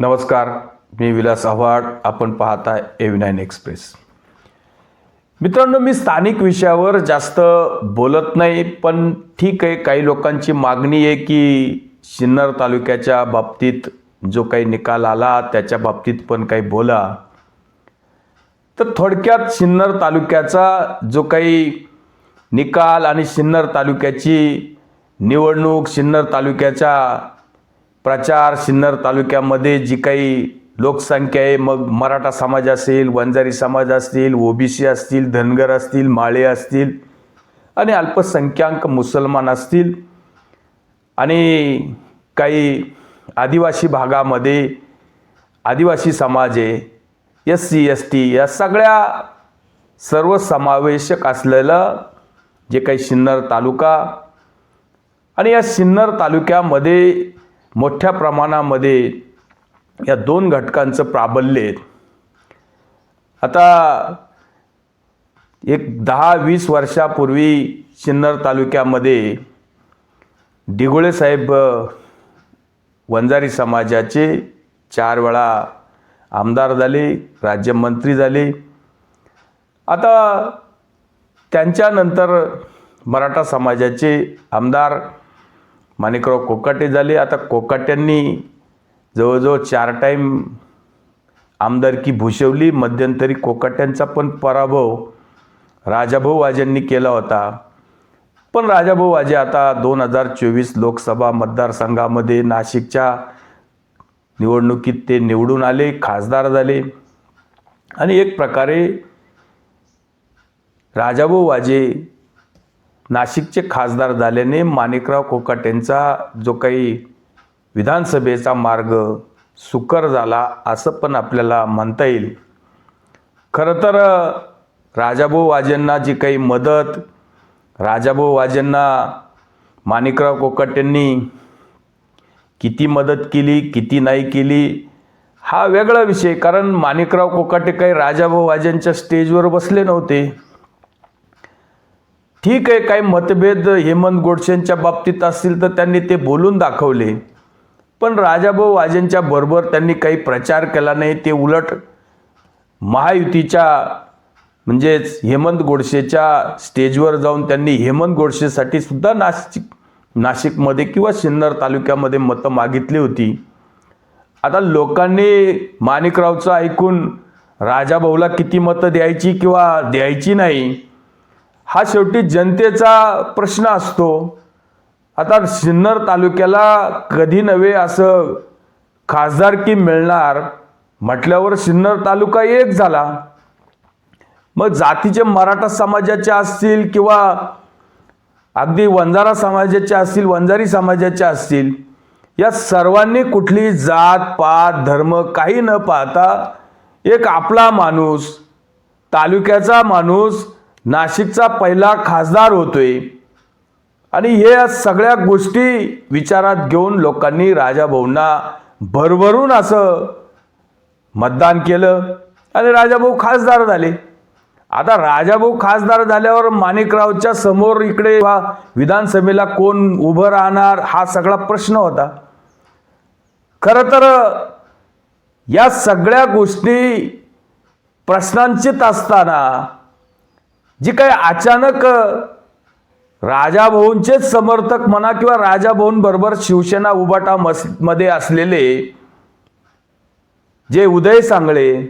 नमस्कार मी विलास आव्हाड. आपण पाहताय ए नाईन एक्सप्रेस मित्रांनो मी स्थानिक विषयावर जास्त बोलत नाही पण ठीक आहे काही लोकांची मागणी आहे की सिन्नर तालुक्याच्या बाबतीत जो काही निकाल आला त्याच्या बाबतीत पण काही बोला. तर थोडक्यात सिन्नर तालुक्याचा जो काही निकाल आणि सिन्नर तालुक्याची निवडणूक सिन्नर तालुक्याच्या प्रचार सिन्नर तालुक्यामध्ये जी काही लोकसंख्या आहे मग मराठा समाज असेल वंजारी समाज असतील ओबीसी असतील धनगर असतील माळे असतील आणि अल्पसंख्याक मुसलमान असतील आणि काही आदिवासी भागामध्ये आदिवासी समाज आहे एस सी एस टी या सगळ्या सर्वसमावेशक असलेलं जे काही सिन्नर तालुका आणि या सिन्नर तालुक्यामध्ये मोठ्या प्रमाणामध्ये या दोन घटकांचं प्राबल्य आता एक दहा वीस वर्षापूर्वी सिन्नर तालुक्यामध्ये डिगोळे साहेब वंजारी समाजाचे चार वेळा आमदार झाले राज्यमंत्री झाले. आता त्यांच्यानंतर मराठा समाजाचे आमदार माणिकराव कोकाटे झाले. आता कोकाट्यांनी जवळजवळ चार टाईम आमदारकी भूषवली. मध्यंतरी कोकाट्यांचा पण पराभव राजाभाऊ वाजेंनी केला होता. पण राजाभाऊ वाजे आता दोन हजार चोवीस लोकसभा मतदारसंघामध्ये नाशिकच्या निवडणुकीत ते निवडून आले खासदार झाले. आणि एक प्रकारे राजाभाऊ वाजे नाशिकचे खासदार झाल्याने माणिकराव कोकाटेंचा जो काही विधानसभेचा मार्ग सुकर झाला असं पण आपल्याला म्हणता येईल. खरं तर राजाभाऊ वाजेंना जी काही मदत राजाभाऊ वाजेंना माणिकराव कोकाटेंनी किती मदत केली किती नाही केली हा वेगळा विषय. कारण माणिकराव कोकाटे काही राजाभाऊ वाजेंच्या स्टेजवर बसले नव्हते. ठीक आहे काही मतभेद हेमंत गोडसेंच्या बाबतीत असतील तर त्यांनी ते बोलून दाखवले. पण राजाभाऊ वाजेंच्या बरोबर त्यांनी काही प्रचार केला नाही. ते उलट महायुतीच्या म्हणजेच हेमंत गोडसेच्या स्टेजवर जाऊन त्यांनी हेमंत गोडसेसाठी सुद्धा नाशिक नाशिकमध्ये किंवा सिन्नर तालुक्यामध्ये मतं मागितली होती. आता लोकांनी माणिकरावचं ऐकून राजाभाऊला किती मतं द्यायची किंवा द्यायची नाही हा शेवटी जनतेचा प्रश्न असतो. आता सिन्नर तालुक्याला कधी नव्हे असं खासदारकी मिळणार म्हटल्यावर सिन्नर तालुका एक झाला. मग जातीचे मराठा समाजाचे असतील किंवा अगदी वंजारा समाजाचे असतील वंजारी समाजाचे असतील या सर्वांनी कुठली जात पात धर्म काही न पाहता एक आपला माणूस तालुक्याचा माणूस नाशिकचा पहिला खासदार होतोय. आणि हे सगळ्या गोष्टी विचारात घेऊन लोकांनी राजाभाऊंना भरभरून असं मतदान केलं आणि राजाभाऊ खासदार झाले. आता राजाभाऊ खासदार झाल्यावर माणिकरावच्या समोर इकडे वा विधानसभेला कोण उभं राहणार हा सगळा प्रश्न होता. खरं तर या सगळ्या गोष्टी प्रश्नांचित असताना जी काही अचानक राजाभाऊंचेच समर्थक म्हणा किंवा राजाभाऊंबरोबर शिवसेना उबाटा मसमध्ये असलेले जे उदय सांगळे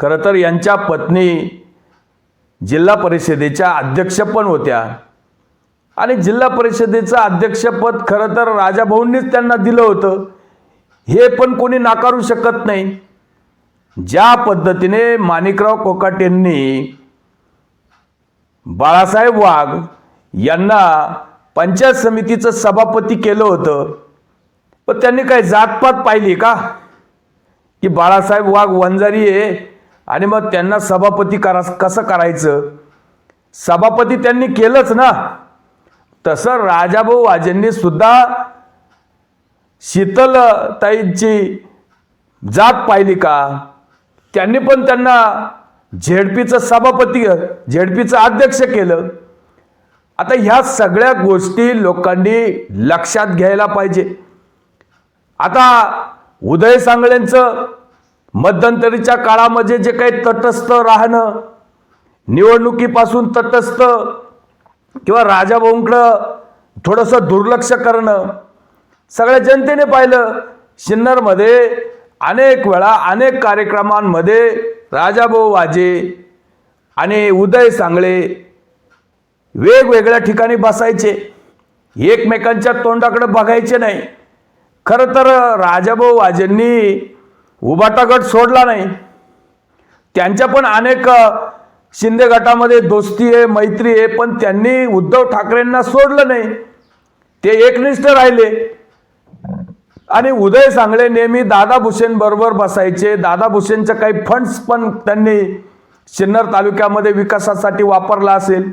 खरं तर यांच्या पत्नी जिल्हा परिषदेच्या अध्यक्ष पण होत्या. आणि जिल्हा परिषदेचं अध्यक्षपद खरं तर राजाभाऊंनीच त्यांना दिलं होतं. हे पण कोणी नाकारू शकत नाही. ज्या पद्धतीने माणिकराव कोकाटेंनी बाळासाहेब वाघ यांना पंचायत समितीचं सभापती केलं होतं. पण त्यांनी काय जातपात पाहिली का? की बाळासाहेब वाघ वंजारी आहे आणि मग त्यांना सभापती करा कसं करायचं? सभापती त्यांनी केलंच ना. तसं राजाभाऊ वाजेंनी सुद्धा शीतलताईंची जात पाहिली का? त्यांनी पण त्यांना झेडपीचं सभापती झेडपीचं अध्यक्ष केलं. आता ह्या सगळ्या गोष्टी लोकांनी लक्षात घ्यायला पाहिजे. आता उदय सांगळेंचं मध्यंतरीच्या काळामध्ये जे काही तटस्थ राहणं निवडणुकीपासून तटस्थ किंवा राजाभाऊंकडं थोडंसं दुर्लक्ष करणं सगळ्या जनतेने पाहिलं. सिन्नरमध्ये अनेक वेळा अनेक कार्यक्रमांमध्ये राजाभाऊ वाजे आणि उदय सांगळे वेगवेगळ्या ठिकाणी बसायचे. एकमेकांच्या तोंडाकडे बघायचे नाही. खरं तर राजाभाऊ वाजेंनी उबाटा गट सोडला नाही. त्यांच्या पण अनेक शिंदे गटामध्ये दोस्ती आहे मैत्री आहे पण त्यांनी उद्धव ठाकरेंना सोडलं नाही. ते एकनिष्ठ राहिले. आणि उदय सांगळे नेहमी दादा भुसेन बरोबर बसायचे. दादा भुसेनचे काही फंड्स पण त्यांनी सिन्नर तालुक्यामध्ये विकासासाठी वापरला असेल.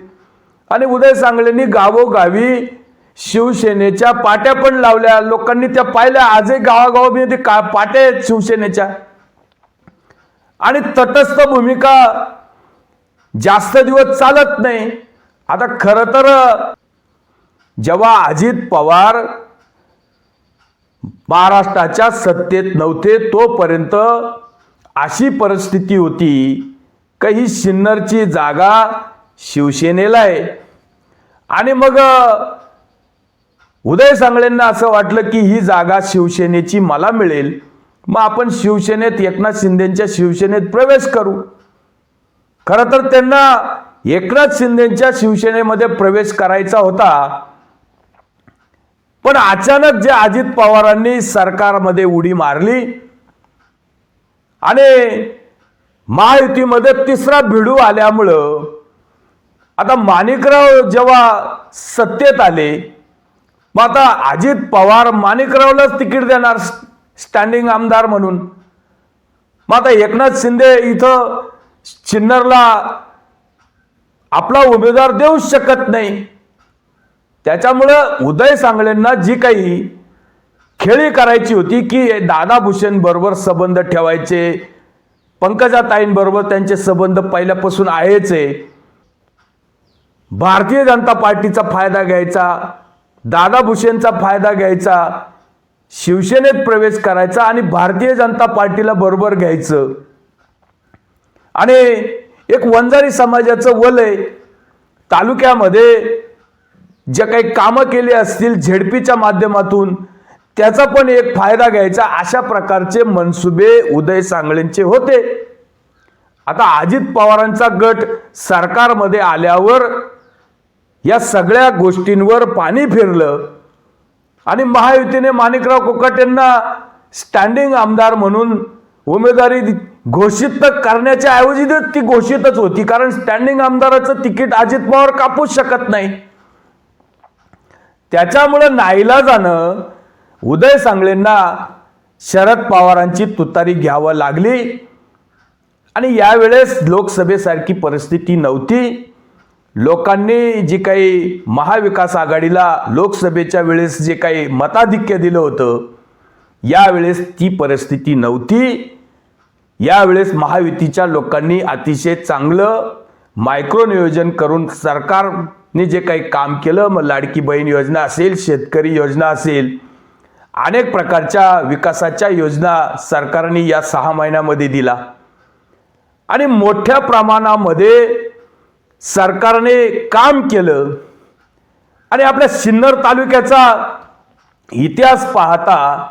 आणि उदय सांगळेंनी गावोगावी शिवसेनेच्या पाट्या पण लावल्या. लोकांनी त्या पाहिल्या. आजही गावागावामध्ये का पाट्या आहेत शिवसेनेच्या. आणि तटस्थ भूमिका जास्त दिवस चालत नाही. आता खरं तर जेव्हा अजित पवार महाराष्ट्राच्या सत्तेत नव्हते तोपर्यंत अशी परिस्थिती होती. का ही सिन्नरची जागा शिवसेनेला आहे. आणि मग उदय सांगळेंना असं वाटलं की ही जागा शिवसेनेची मला मिळेल. मग आपण शिवसेनेत एकनाथ शिंदेच्या शिवसेनेत प्रवेश करू. खरं तर त्यांना एकनाथ शिंदेच्या शिवसेनेमध्ये प्रवेश करायचा होता. पण अचानक जे अजित पवारांनी सरकारमध्ये उडी मारली आणि महायुतीमध्ये तिसरा भिडू आल्यामुळं आता माणिकराव जेव्हा सत्तेत आले मग आता अजित पवार माणिकरावलाच तिकीट देणार स्टँडिंग आमदार म्हणून. मग आता एकनाथ शिंदे इथं चिन्नरला आपला उमेदवार देऊच शकत नाही. त्याच्यामुळं उदय सांगलेंना जी काही खेळी करायची होती की दादा भूषण बरोबर संबंध ठेवायचे पंकजाताईंबरोबर त्यांचे संबंध पहिल्यापासून आहेच आहे. भारतीय जनता पार्टीचा फायदा घ्यायचा दादा भूषणचा फायदा घ्यायचा शिवसेनेत प्रवेश करायचा आणि भारतीय जनता पार्टीला बरोबर घ्यायचं. आणि एक वंजारी समाजाचं वलय तालुक्यामध्ये जे काही कामं केली असतील झेडपीच्या माध्यमातून त्याचा पण एक फायदा घ्यायचा अशा प्रकारचे मनसुबे उदय सांगळेंचे होते. आता अजित पवारांचा गट सरकारमध्ये आल्यावर या सगळ्या गोष्टींवर पाणी फिरलं आणि महायुतीने माणिकराव यांना स्टँडिंग आमदार म्हणून उमेदवारी घोषित तर करण्याच्या ऐवजी ती घोषितच होती कारण स्टँडिंग आमदाराचं तिकीट अजित पवार कापूच शकत नाही. त्याच्यामुळं नाईला जाणं उदय सांगळेंना शरद पवारांची तुतारी घ्यावं लागली. आणि यावेळेस लोकसभेसारखी परिस्थिती नव्हती. लोकांनी जी काही महाविकास आघाडीला लोकसभेच्या वेळेस जे काही मताधिक्य दिलं होतं यावेळेस ती परिस्थिती नव्हती. यावेळेस महायुतीच्या लोकांनी अतिशय चांगलं मायक्रो नियोजन करून सरकार ने जे काही काम केलं मग लाडकी बहीण योजना असेल शेतकरी योजना असेल अनेक प्रकारच्या विकासाच्या योजना सरकारने या सहा महिन्यामध्ये दिला. आणि मोठ्या प्रमाणामध्ये सरकारने काम केलं. आणि आपल्या सिन्नर तालुक्याचा इतिहास पाहता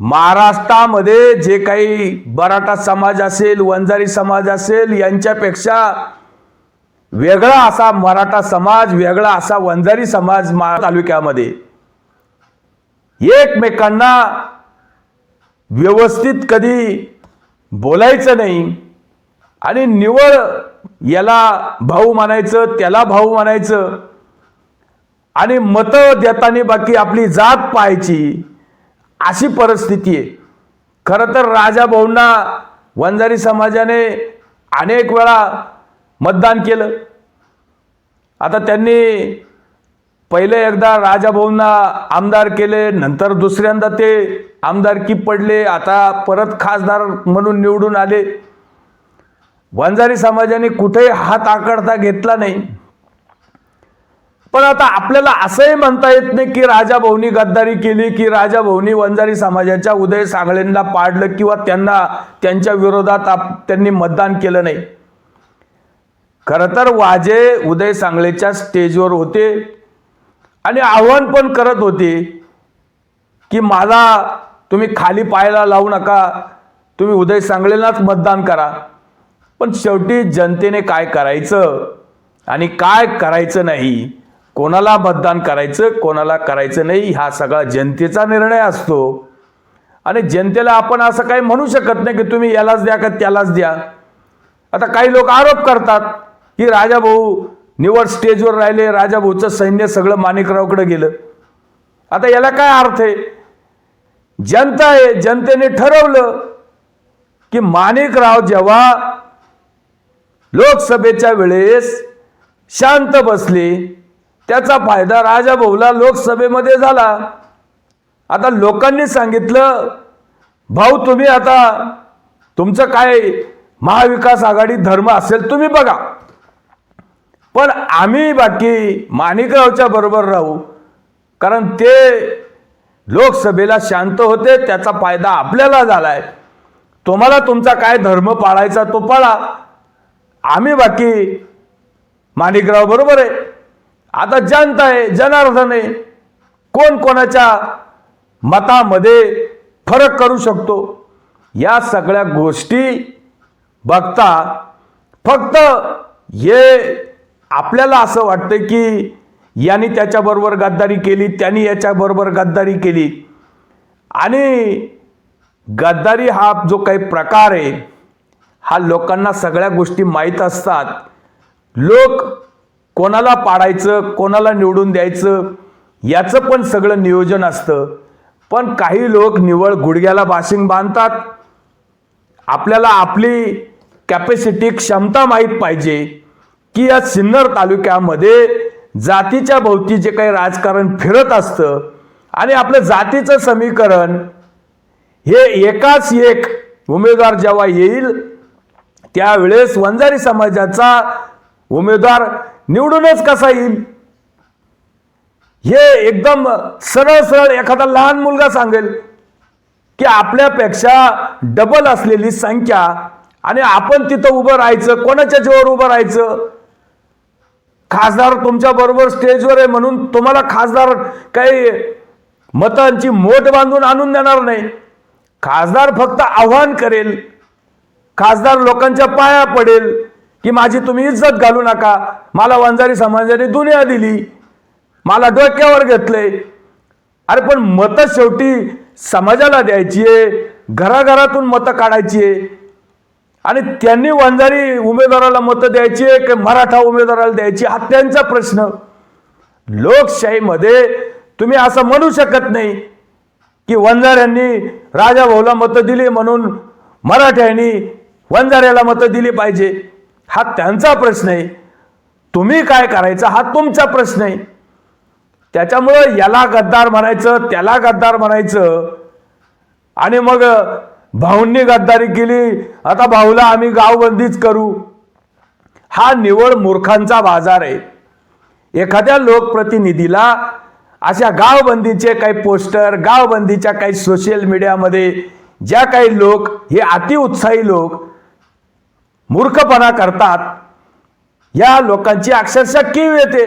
महाराष्ट्रामध्ये जे काही मराठा समाज असेल वंजारी समाज असेल यांच्यापेक्षा वेगळा असा मराठा समाज वेगळा असा वंजारी समाज मा तालुक्यामध्ये. एकमेकांना व्यवस्थित कधी बोलायचं नाही आणि निवळ याला भाऊ मानायचं त्याला भाऊ मानायचं आणि मतं देताना बाकी आपली जात पाहायची अशी परिस्थिती आहे. खरं तर राजाभाऊंना वंजारी समाजाने अनेक वेळा मतदान केलं. आता त्यांनी पहिले एकदा राजाभाऊंना आमदार केले नंतर दुसऱ्यांदा ते आमदारकी पडले आता परत खासदार म्हणून निवडून आले. वंजारी समाजाने कुठेही हात आकडता घेतला नाही. पण आता आपल्याला असंही म्हणता येत नाही की राजाभाऊनी गद्दारी केली की राजाभाऊनी वंजारी समाजाच्या उदय सांगळेंना पाडलं किंवा त्यांना त्यांच्या विरोधात आप- त्यांनी मतदान केलं नाही. खरं तर वाजे उदय सांगलेच्या स्टेजवर होते. आणि आव्हान पण करत होते की मला तुम्ही खाली पायाला लावू नका तुम्ही उदय सांगलेलाच मतदान करा. पण शेवटी जनतेने काय करायचं आणि काय करायचं नाही कोणाला मतदान करायचं कोणाला करायचं नाही हा सगळा जनतेचा निर्णय असतो. आणि जनतेला आपण असं काही म्हणू शकत नाही की तुम्ही यालाच द्या का त्यालाच द्या. आता काही लोक आरोप करतात की राजाभाऊ निवड स्टेजवर राहिले राजाभाऊचं सैन्य सगळं माणिकरावकडे गेलं. आता याला काय अर्थ आहे? जनता आहे जनतेने ठरवलं की माणिकराव जेव्हा लोकसभेच्या वेळेस शांत बसले त्याचा फायदा राजाभाऊला लोकसभेमध्ये झाला. आता लोकांनी सांगितलं भाऊ तुम्ही आता तुमचं काय महाविकास आघाडी धर्म असेल तुम्ही बघा. पण आम्ही बाकी माणिकरावच्या बरोबर राहू. कारण ते लोकसभेला शांत होते त्याचा फायदा आपल्याला झाला आहे तुम्हाला तुमचा काय धर्म पाळायचा तो पाळा. आम्ही बाकी माणिकराव बरोबर आहे. आता जनता आहे जनार्दन आहे. कोण कोणाच्या मतामध्ये फरक करू शकतो? या सगळ्या गोष्टी बघता फक्त हे आपल्याला असं वाटतं की यांनी त्याच्याबरोबर गद्दारी केली त्यांनी याच्याबरोबर गद्दारी केली. आणि गद्दारी हा जो काही प्रकार आहे हा लोकांना सगळ्या गोष्टी माहीत असतात. लोक कोणाला पाडायचं कोणाला निवडून द्यायचं याचं पण सगळं नियोजन असतं. पण काही लोक निवळ गुडघ्याला बाशिंग बांधतात. आपल्याला आपली कॅपॅसिटी क्षमता माहीत पाहिजे. की या सिन्नर तालुक्यामध्ये जातीच्या भोवती जे काही राजकारण फिरत असतं आणि आपलं जातीचं समीकरण हे एकाच एक उमेदवार जेव्हा येईल त्यावेळेस वंजारी समाजाचा उमेदवार निवडूनच कसा येईल? हे एकदम सरळ सरळ एखादा लहान मुलगा सांगेल की आपल्यापेक्षा डबल असलेली संख्या आणि आपण तिथं उभं राहायचं कोणाच्या जीवावर उभं राहायचं? खासदार तुमच्या बरोबर स्टेजवर आहे म्हणून तुम्हाला खासदार काही मतांची मोठ बांधून आणून देणार नाही. खासदार फक्त आव्हान करेल. खासदार लोकांच्या पाया पडेल की माझी तुम्ही इज्जत घालू नका. मला वंजारी समाजाने दुनिया दिली. मला डोक्यावर घेतले अरे पण मतं शेवटी समाजाला द्यायची आहे. घराघरातून मतं काढायची आहे. आणि त्यांनी वंजारी उमेदवाराला मतं द्यायची आहे की मराठा उमेदवाराला द्यायची हा त्यांचा प्रश्न. लोकशाहीमध्ये तुम्ही असं म्हणू शकत नाही की वंजाऱ्यांनी राजाभाऊला मतं दिली म्हणून मराठ्यांनी वंजाऱ्याला मतं दिली पाहिजे. हा त्यांचा प्रश्न आहे. तुम्ही काय करायचा हा तुमचा प्रश्न आहे. त्याच्यामुळं याला गद्दार म्हणायचं त्याला गद्दार म्हणायचं. आणि मग भाऊंनी गद्दारी केली. आता भाऊला आम्ही गावबंदीच करू. हा निवड मूर्खांचा बाजार आहे. एखाद्या लोकप्रतिनिधीला अशा गावबंदीचे काही पोस्टर गावबंदीच्या काही सोशल मीडियामध्ये ज्या काही लोक हे अतिउत्साही लोक मूर्खपणा करतात या लोकांची अक्षरशः कीव येते.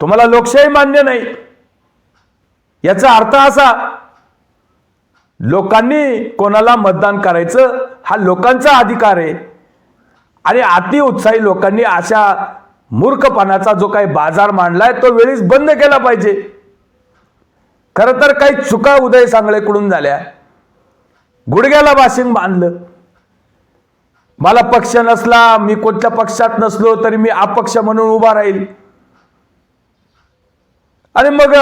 तुम्हाला लोकशाही मान्य नाही. याचा अर्थ असा लोकांनी कोणाला मतदान करायचं हा लोकांचा अधिकार आहे. आणि अति उत्साही लोकांनी अशा मूर्खपणाचा जो काही बाजार मांडलाय तो वेळीच बंद केला पाहिजे. खरं तर काही चुका उदय सांगळेकडून झाल्या. गुडघ्याला वाशिंग बांधलं. मला पक्ष नसला मी कोणत्या पक्षात नसलो तरी मी अपक्ष म्हणून उभा राहील. आणि मग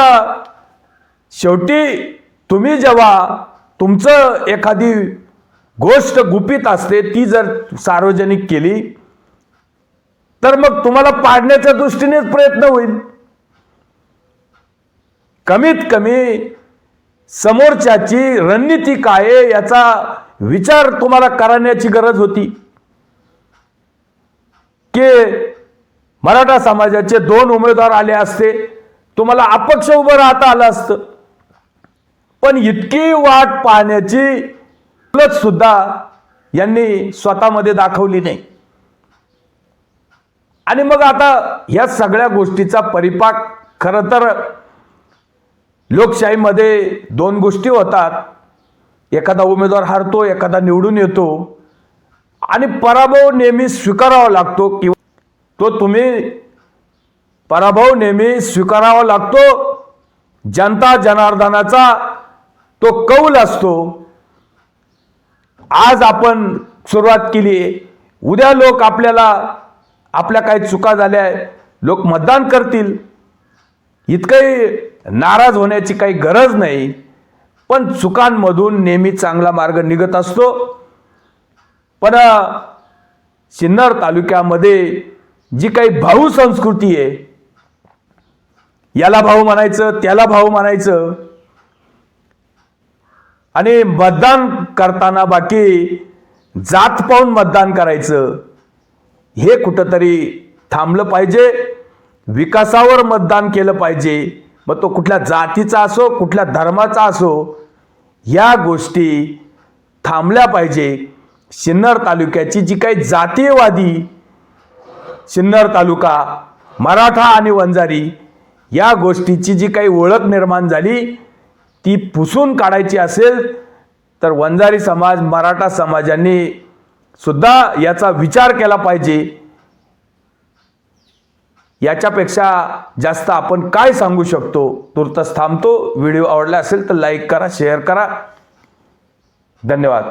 शेवटी तुम्ही जेव्हा तुमचं एखादी गोष्ट गुपित असते ती जर सार्वजनिक केली तर मग तुम्हाला पाडण्याच्या दृष्टीनेच प्रयत्न होईल. कमीत कमी समोरच्याची रणनीती काय आहे याचा विचार तुम्हाला करण्याची गरज होती. की मराठा समाजाचे दोन उमेदवार आले असते तुम्हाला अपक्ष उभं राहता आलं असतं. पण इतकी वाट पाहण्याची लत सुद्धा यांनी स्वतःमध्ये दाखवली नाही. आणि मग आता ह्या सगळ्या गोष्टीचा परिपाक खरं तर लोकशाहीमध्ये दोन गोष्टी होतात. एखादा उमेदवार हारतो एखादा निवडून येतो. आणि पराभव नेहमी स्वीकारावा लागतो किंवा तो तुम्ही पराभव नेहमी स्वीकारावा लागतो. जनता जनार्दनाचा तो कौल असतो. आज आपण सुरुवात केली उद्या लोक आपल्याला आपल्या काही चुका झाल्या लोक मतदान करतील. इतकंही नाराज होण्याची काही गरज नाही. पण चुकांमधून नेहमी चांगला मार्ग निघत असतो. पण सिन्नर तालुक्यामध्ये जी काही भाऊ संस्कृती आहे याला भाऊ म्हणायचं त्याला भाऊ म्हणायचं आणि मतदान करताना बाकी जात पाहून मतदान करायचं हे कुठंतरी थांबलं पाहिजे विकासावर मतदान केलं पाहिजे. मग तो कुठल्या जातीचा असो कुठल्या धर्माचा असो या गोष्टी थांबल्या पाहिजे. सिन्नर तालुक्याची जी काही जातीयवादी सिन्नर तालुका मराठा आणि वंजारी या गोष्टीची जी काही ओळख निर्माण झाली ती पुसून काढायची असेल तर वंजारी समाज मराठा समाजांनी सुद्धा याचा विचार केला पाहिजे. याच्यापेक्षा जास्त आपण काय सांगू शकतो? तुर्तच थांबतो. व्हिडिओ आवडला असेल तर लाईक करा शेअर करा. धन्यवाद.